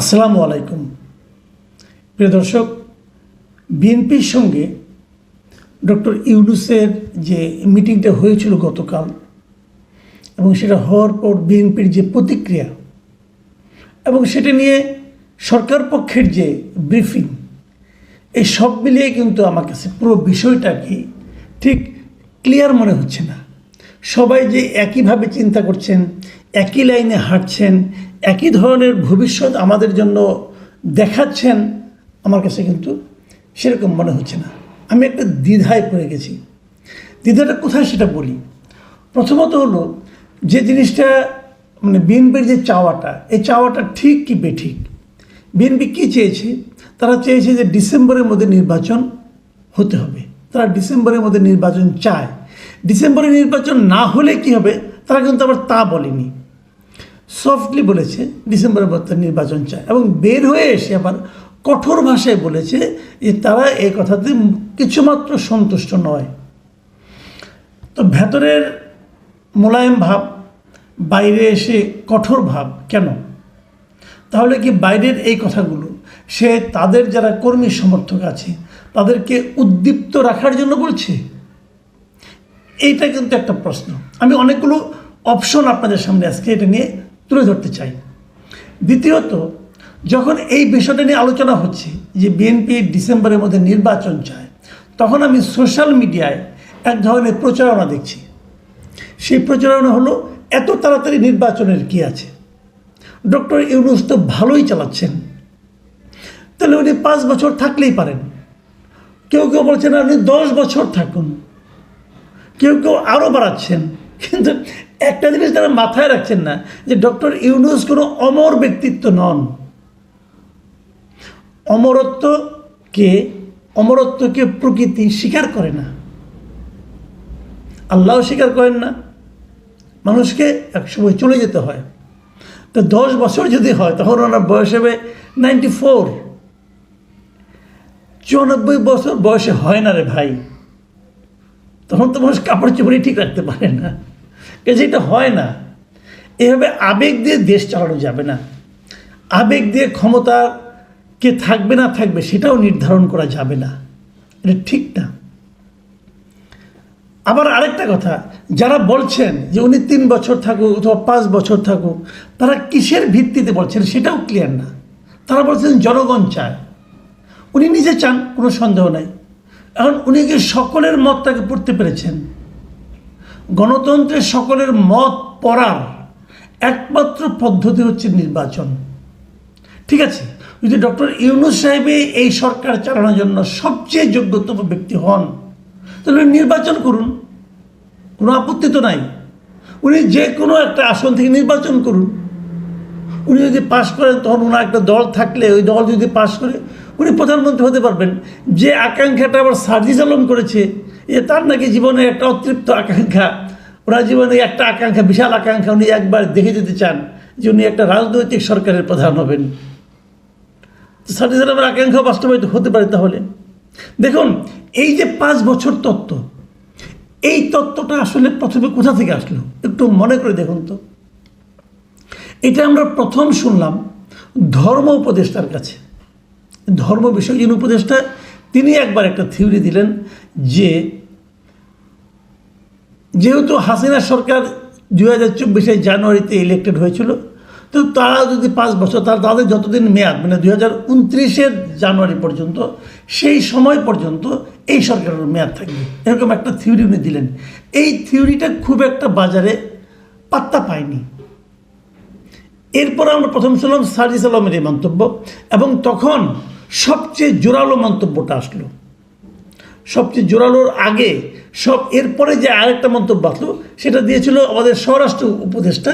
আসসালামু আলাইকুম। প্রিয় দর্শক, বিএনপির সঙ্গে ডক্টর ইউনুসের যে মিটিংটা হয়েছিল গতকাল এবং সেটা হওয়ার পর বিএনপির যে প্রতিক্রিয়া এবং সেটা নিয়ে সরকার পক্ষের যে ব্রিফিং, এই সব মিলিয়ে কিন্তু আমার কাছে পুরো বিষয়টা কি ঠিক ক্লিয়ার মনে হচ্ছে না। সবাই যে একইভাবে চিন্তা করছেন, একই লাইনে হাঁটছেন একই ধরনের ভবিষ্যৎ আমাদের জন্য দেখাচ্ছেন, আমার কাছে কিন্তু সেরকম মনে হচ্ছে না। আমি একটা দ্বিধায় পড়ে গেছি। দ্বিধাটা কোথায় সেটা বলি? প্রথমত হলো যে জিনিসটা মানে বিএনপির যে চাওয়াটা, এই চাওয়াটা ঠিক কি বেঠিক? বিএনপি কী চেয়েছে? তারা চেয়েছে যে ডিসেম্বরের মধ্যে নির্বাচন হতে হবে। তারা ডিসেম্বরের মধ্যে নির্বাচন চায়। ডিসেম্বরে নির্বাচন না হলে কি হবে? তারা কিন্তু আবার তা বলেনি। সফটলি বলেছে ডিসেম্বরের মধ্যে নির্বাচন চায়। এবং বের হয়ে এসে আবার কঠোর ভাষায় বলেছে যে তারা এই কথাতে কিছুমাত্র সন্তুষ্ট নয়। তো ভেতরের মোলায়েম ভাব, বাইরে এসে কঠোর ভাব কেন? তাহলে কি বাইরের এই কথাগুলো, সে তাদের যারা কর্মী সমর্থক আছে, তাদেরকে উদ্দীপ্ত রাখার জন্য বলছে? এইটা কিন্তু একটা প্রশ্ন। আমি অনেকগুলো অপশন আপনাদের সামনে আজকে এটা নিয়ে তুলে ধরতে চাই। দ্বিতীয়ত, যখন এই বিষয়টা নিয়ে আলোচনা হচ্ছে যে বিএনপি ডিসেম্বরের মধ্যে নির্বাচন চায়, তখন আমি সোশ্যাল মিডিয়ায় এক ধরনের প্রচারণা দেখছি। সেই প্রচারণা হলো, এত তাড়াতাড়ি নির্বাচনের কি আছে? ডক্টর ইউনুস তো ভালোই চালাচ্ছেন। তাহলে উনি পাঁচ বছর থাকলেই পারেন। কেউ কেউ বলছেন, আপনি দশ বছর থাকুন। কেউ কেউ আরও বাড়াচ্ছেন। কিন্তু একটা জিনিস তারা মাথায় রাখছেন না যে ডক্টর ইউনুস কোনো অমর ব্যক্তিত্ব নন। অমরত্বকে অমরত্বকে প্রকৃতি স্বীকার করে না। আল্লাহ স্বীকার করেন না। মানুষকে একসময় চলে যেতে হয়। তো দশ বছর যদি হয়, তখন ওনার বয়স হবে নাইনটি ফোর। চুরানব্বই বছর বয়সে হয় না রে ভাই। তখন তো মানুষ কাপড় চোপড়ই ঠিক রাখতে পারে না। কাজে এটা হয় না, এভাবে আবেগ দিয়ে দেশ চালানো যাবে না। আবেগ দিয়ে ক্ষমতা কে থাকবে না থাকবে সেটাও নির্ধারণ করা যাবে না। এটা ঠিক না। আবার আরেকটা কথা, যারা বলছেন যে উনি তিন বছর থাকুক অথবা পাঁচ বছর থাকুক, তারা কিসের ভিত্তিতে বলছেন সেটাও ক্লিয়ার না। তারা বলছেন জনগণ চায়। উনি নিজে চান, কোনো সন্দেহ নাই। এখন উনি কি সকলের মত তাকে পড়তে পেরেছেন। গণতন্ত্রের সকলের মত পড়ার একমাত্র পদ্ধতি হচ্ছে নির্বাচন। ঠিক আছে? যদি ডক্টর ইউনুস সাহেবে এই সরকার চালানোর জন্য সবচেয়ে যোগ্যতম ব্যক্তি হন, তাহলে নির্বাচন করুন। কোনো আপত্তি তো নাই। উনি যে কোনো একটা আসন থেকে নির্বাচন করুন। উনি যদি পাশ করেন, তখন ওনার একটা দল থাকলে, ওই দল যদি পাশ করে, উনি প্রধানমন্ত্রী হতে পারবেন। যে আকাঙ্ক্ষাটা আবার সার্জিস আলম করেছে এ তার নাকি জীবনে একটা অতৃপ্ত আকাঙ্ক্ষা। ওনার জীবনে একটা আকাঙ্ক্ষা, বিশাল আকাঙ্ক্ষা উনি একবার দেখে যেতে চান যে উনি একটা রাজনৈতিক সরকারের প্রধান হবেন। আলমের আকাঙ্ক্ষা বাস্তবায়িত হতে পারে তাহলে। দেখুন, এই যে পাঁচ বছর তত্ত্ব, এই তত্ত্বটা আসলে প্রথমে কোথা থেকে আসলো? একটু মনে করে দেখুন তো। এটা আমরা প্রথম শুনলাম ধর্ম উপদেষ্টার কাছে। ধর্ম বিষয় যিনি উপদেষ্টা, তিনি একবার একটা থিওরি দিলেন যে যেহেতু হাসিনা সরকার দু হাজার চব্বিশে জানুয়ারিতে ইলেক্টেড হয়েছিল, তো তারা যদি পাঁচ বছর, তার তাদের যতদিন মেয়াদ মানে দু হাজার উনত্রিশের জানুয়ারি পর্যন্ত, সেই সময় পর্যন্ত এই সরকারের মেয়াদ থাকবে। এরকম একটা থিওরি উনি দিলেন। এই থিওরিটা খুব একটা বাজারে পাত্তা পায়নি। এরপর আমরা প্রথম শুনলাম সার্জিস আলমের এই মন্তব্য, এবং তখন সবচেয়ে জোরালো মন্তব্যটা আসলো। সবচেয়ে জোরালোর আগে সব এরপরে যে আরেকটা মন্তব্য আসলো, সেটা দিয়েছিল আমাদের স্বরাষ্ট্র উপদেষ্টা।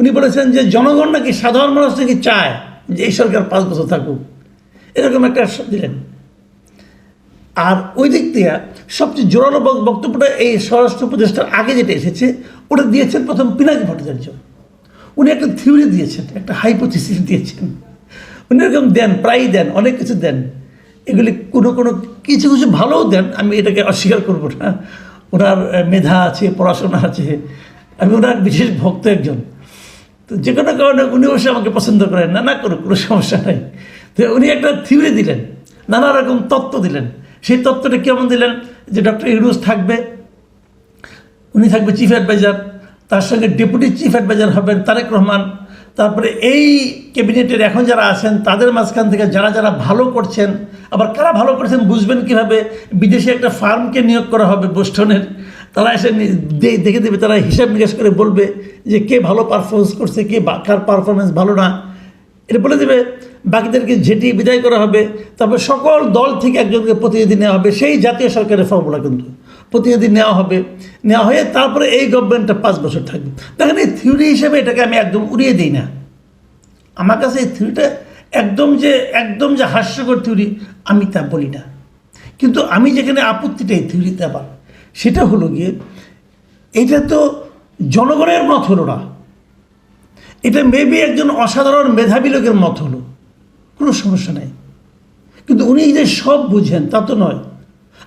উনি বলেছেন যে জনগণ নাকি সাধারণ মানুষ নাকি চায় যে এই সরকার পাঁচ বছর থাকুক। এরকম একটা দিলেন। আর ওই দিক থেকে সবচেয়ে জোরালো বক্তব্যটা এই স্বরাষ্ট্র উপদেষ্টার আগে যেটা এসেছে, ওটা দিয়েছেন প্রথম পিনাকি ভট্টাচার্য। উনি একটা থিওরি দিয়েছেন, একটা হাইপোথিসিস দিয়েছেন। উনি এরকম দেন, প্রায়ই দেন, অনেক কিছু দেন। এগুলি কোনো কোনো কিছু কিছু ভালোও দেন, আমি এটাকে অস্বীকার করব না। ওনার মেধা আছে, পড়াশোনা আছে, আমি ওনার বিশেষ ভক্ত একজন। তো যে কোনো কারণে উনি অবশ্যই আমাকে পছন্দ করেন। না না করুক, কোনো সমস্যা নাই। তো উনি একটা থিওরি দিলেন, নানা রকম তত্ত্ব দিলেন। সেই তত্ত্বটা কেমন দিলেন যে ডক্টর ইউনুস থাকবে, উনি থাকবে চিফ অ্যাডভাইজার, তার সঙ্গে ডেপুটি চিফ অ্যাডভাইজার হবেন তারেক রহমান। তারপরে এই ক্যাবিনেটের এখন যারা আছেন, তাদের মাঝখান থেকে যারা যারা ভালো করছেন, আবার কারা ভালো করছেন বুঝবেন কীভাবে বিদেশে একটা ফার্মকে নিয়োগ করা হবে বোস্টনের। তারা এসে দেখে দেবে, তারা হিসাব নিকাশ করে বলবে যে কে ভালো পারফরমেন্স করছে, কে কার পারফরমেন্স ভালো না। এটা বলে দেবে, বাকিদেরকে ঝেঁটিয়ে বিদায় করা হবে। তারপর সকল দল থেকে একজনকে প্রতিনিধি নেওয়া হবে, সেই জাতীয় সরকারের ফর্মুলা কিন্তু। প্রতিনিধি নেওয়া হবে। নেওয়া হয়ে তারপরে এই গভর্নমেন্টটা পাঁচ বছর থাকবে। দেখেন এই থিওরি হিসেবে এটাকে আমি একদম উড়িয়ে দিই না। আমার কাছে এই থিওরিটা একদম যে একদম যে হাস্যকর থিওরি আমি তা বলি না। কিন্তু আমি যেখানে আপত্তিটা এই থিওরিতে আবার, সেটা হলো গিয়ে, এটা তো জনগণের মত হলো না। এটা মেবি একজন অসাধারণ মেধাবী লোকের মত হলো। কোনো সমস্যা নাই। কিন্তু উনি যে সব বুঝেন, তা তো নয়।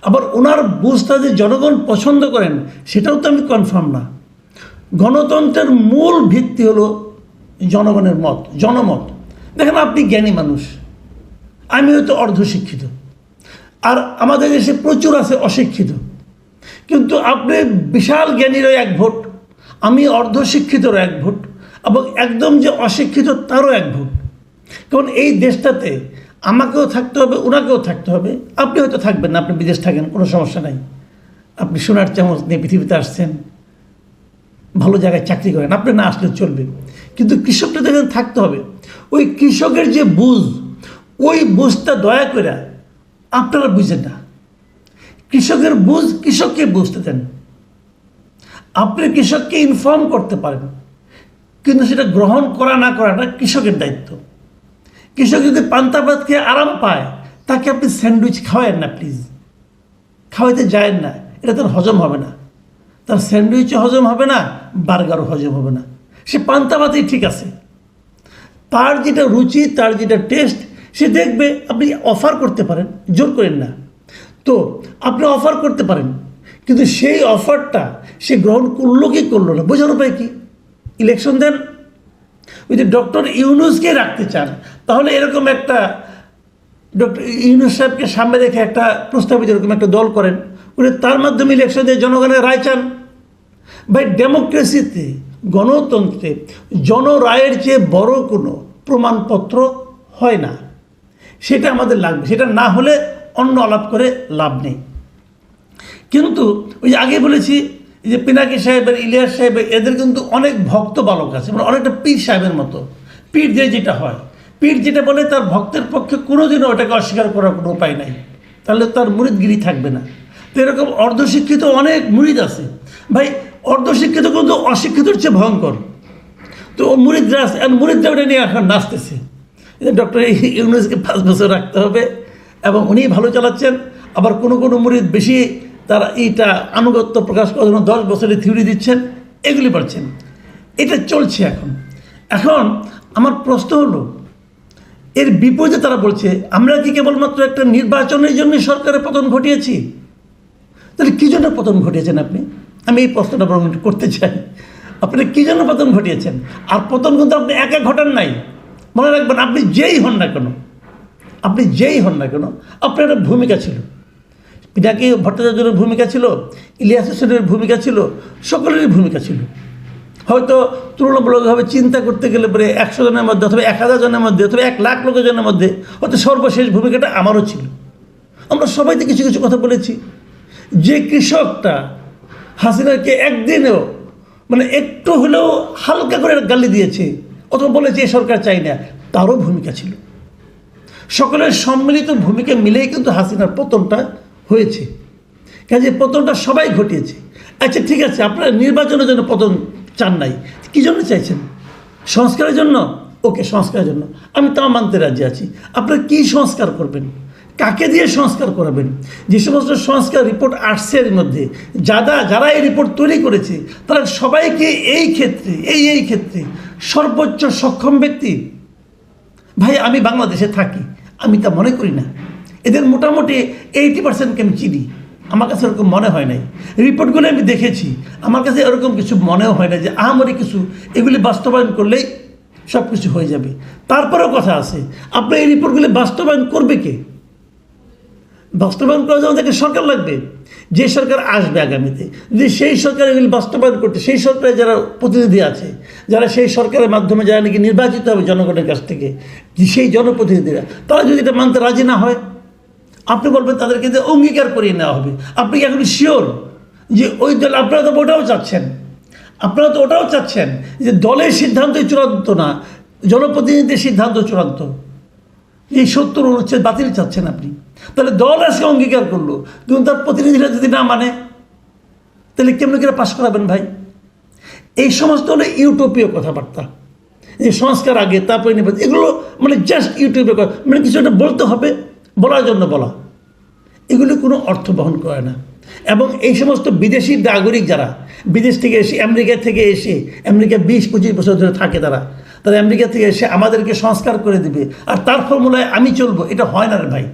আবার ওনার বুঝটা যে জনগণ পছন্দ করেন, সেটাও তো আমি কনফার্ম না। গণতন্ত্রের মূল ভিত্তি হলো জনগণের মত, জনমত। দেখেন আপনি জ্ঞানী মানুষ আমি হয়তো অর্ধশিক্ষিত। আর আমাদের দেশে প্রচুর আছে অশিক্ষিত। কিন্তু আপনি বিশাল জ্ঞানীরও এক ভোট, আমি অর্ধশিক্ষিতরও এক ভোট, এবং একদম যে অশিক্ষিত তারও এক ভোট। কারণ এই দেশটাতে আমাকেও থাকতে হবে, ওনাকেও থাকতে হবে। আপনি হয়তো থাকবেন না, আপনি বিদেশ থাকেন, কোনো সমস্যা নাই। আপনি সোনার চামচ নিয়ে পৃথিবীতে আসছেন, ভালো জায়গায় চাকরি করেন, আপনি না আসলে চলবে। কিন্তু কৃষকটা দেখেন থাকতে হবে। ওই কৃষকের যে বুঝ, ওই বুঝটা দয়া করে আপনারা বুঝেন না। কৃষকের বুঝ কৃষককে বুঝতে দেন। আপনি কৃষককে ইনফর্ম করতে পারেন। কিন্তু সেটা গ্রহণ করা না করাটা কৃষকের দায়িত্ব। কৃষক যদি পান্তা ভাত খেয়ে আরাম পায়, তাকে আপনি স্যান্ডউইচ খাওয়ায়েন না প্লিজ খাওয়াইতে যায় না। এটা তার হজম হবে না। তার স্যান্ডউইচও হজম হবে না, বার্গারও হজম হবে না। সে পান্তা ভাতেই ঠিক আছে। তার যেটা রুচি, তার যেটা টেস্ট সে দেখবে আপনি অফার করতে পারেন, জোর করেন না। তো, আপনি অফার করতে পারেন, কিন্তু সেই অফারটা সে গ্রহণ করল কি করল না, বোঝার উপায় কি? ইলেকশন দেন ওই যে ডক্টর ইউনুসকে রাখতে চান, তাহলে এরকম একটা ডক্টর ইউনুস সাহেবকে সামনে রেখে একটা প্রস্তাবিত এরকম একটা দল করেন, উনি তার মাধ্যমে ইলেকশন দিয়ে জনগণের রায় চান। ভাই ডেমোক্রেসিতে গণতন্ত্রে জনরায়ের চেয়ে বড় কোনো প্রমাণপত্র হয় না। সেটা আমাদের লাগবে, সেটা না হলে অন্য আলাপ করে লাভ নেই। কিন্তু ওই আগে বলেছি যে পিনাকি সাহেবের, ইলিয়াস সাহেবের, এদের কিন্তু অনেক ভক্ত বালক আছে মানে অনেকটা পীর সাহেবের মতো। পীর যে যেটা হয়, পীর যেটা বলে তার ভক্তের পক্ষে কোনোদিনও ওটাকে অস্বীকার করার কোনো উপায় নাই। তাহলে তার মুরিদগিরি থাকবে না। তো এরকম অর্ধশিক্ষিত অনেক মুরিদ আছে। ভাই, অর্ধশিক্ষিত কিন্তু অশিক্ষিতর চেয়ে ভয়ঙ্কর। তো ও মুরিদরা আছে, আর মুরিদরা ওটা নিয়ে এখন নাচতেছে। ডক্টর ইউনুসকে পাঁচ বছর রাখতে হবে, এবং উনি ভালো চালাচ্ছেন, আবার কোনো কোনো মুরিদ বেশি তারা এইটা আনুগত্য প্রকাশ করার জন্য দশ বছরের থিওরি দিচ্ছেন, এগুলি পারছেন। এটা চলছে এখন। এখন আমার প্রশ্ন হলো, এর বিপরীতে তারা বলছে, আমরা কি কেবলমাত্র একটা নির্বাচনের জন্য সরকারের পতন ঘটিয়েছি? তাহলে কী জন্য পতন ঘটিয়েছেন আপনি? আমি এই প্রশ্নটা বরং করতে চাই। আপনি কী জন্য পতন ঘটিয়েছেন? আর পতন কিন্তু আপনি একা ঘটান নাই। মনে রাখবেন, আপনি যেই হন না কেন, আপনি যেই হন না কেন, আপনার একটা ভূমিকা ছিল। পিনাকি ভট্টাচার্যের ভূমিকা ছিল? ইলিয়াস হোসেনের ভূমিকা ছিল? সকলেরই ভূমিকা ছিল। হয়তো তুলনামূলকভাবে চিন্তা করতে গেলে পরে একশো জনের মধ্যে অথবা এক হাজার জনের মধ্যে অথবা এক লাখ লোকজনের মধ্যে হয়তো সর্বশেষ ভূমিকাটা আমারও ছিল। আমরা সবাই সবাইতে কিছু কিছু কথা বলেছি। যে কৃষকটা হাসিনাকে একদিনেও মানে একটু হলেও হালকা করে গালি দিয়েছে, অথবা বলেছে এ সরকার চাই না, তারও ভূমিকা ছিল। সকলের সম্মিলিত ভূমিকা মিলেই কিন্তু হাসিনার পতনটা হয়েছে। কাজে পতনটা সবাই ঘটিয়েছে। আচ্ছা ঠিক আছে, আপনারা নির্বাচনের জন্য পতন চান নাই। কী জন্য চাইছেন? সংস্কারের জন্য? ওকে, সংস্কারের জন্য। আমি তাও মানতে রাজি আছি। আপনারা কী সংস্কার করবেন? কাকে দিয়ে সংস্কার করাবেন? যে সমস্ত সংস্কার রিপোর্ট আসছে এর মধ্যে যারা যারা এই রিপোর্ট তৈরি করেছে, তারা সবাইকে এই ক্ষেত্রে, এই এই ক্ষেত্রে সর্বোচ্চ সক্ষম ব্যক্তি। ভাই, আমি বাংলাদেশে থাকি। আমি তা মনে করি না। এদের মোটামুটি এইটি পার্সেন্টকে আমি চিনি। আমার কাছে ওরকম মনে হয় নাই। রিপোর্টগুলো আমি দেখেছি। আমার কাছে এরকম কিছু মনেও হয় না যে আহামরি কিছু এগুলি বাস্তবায়ন করলেই সব কিছু হয়ে যাবে। তারপরেও কথা আছে আপনার এই রিপোর্টগুলি বাস্তবায়ন করবে কে? বাস্তবায়ন করার জন্য তাকে সরকার লাগবে। যে সরকার আসবে আগামীতে, যদি সেই সরকার এগুলি বাস্তবায়ন করতে, সেই সরকারের যারা প্রতিনিধি আছে, যারা সেই সরকারের মাধ্যমে যারা নাকি নির্বাচিত হবে জনগণের কাছ থেকে সেই জনপ্রতিনিধিরা, তারা যদি এটা মানতে রাজি না হয় আপনি বলবেন তাদেরকে যে অঙ্গীকার করিয়ে নেওয়া হবে। আপনি কি এখন শিওর যে ওই দল, আপনারা তো ওটাও চাচ্ছেন? আপনারা তো ওটাও চাচ্ছেন যে দলের সিদ্ধান্তই চূড়ান্ত না জনপ্রতিনিধির সিদ্ধান্ত চূড়ান্ত। এই সত্তর অনুচ্ছেদ বাতিল চাচ্ছেন আপনি। তাহলে দল আজকে অঙ্গীকার করল, কিন্তু তার প্রতিনিধিরা যদি না মানে তাহলে কেমন করে পাশ করাবেন ভাই? এই সমস্ত হলো ইউটোপীয় কথাবার্তা। যে সংস্কার আগে, তারপরে নির্বাচন, এগুলো মানে জাস্ট ইউটিউবে মানে কিছু একটা বলতে হবে। বলার জন্য বলা। এগুলি কোনো অর্থ বহন করে না। এবং এই সমস্ত বিদেশি নাগরিক যারা, বিদেশ থেকে এসে আমেরিকা থেকে এসে, আমেরিকা বিশ, পঁচিশ বছর ধরে থাকে তারা তারা আমেরিকা থেকে এসে আমাদেরকে সংস্কার করে দিবে। আর তার ফর্মুলায় আমি চলবো, এটা হয় না রে ভাই।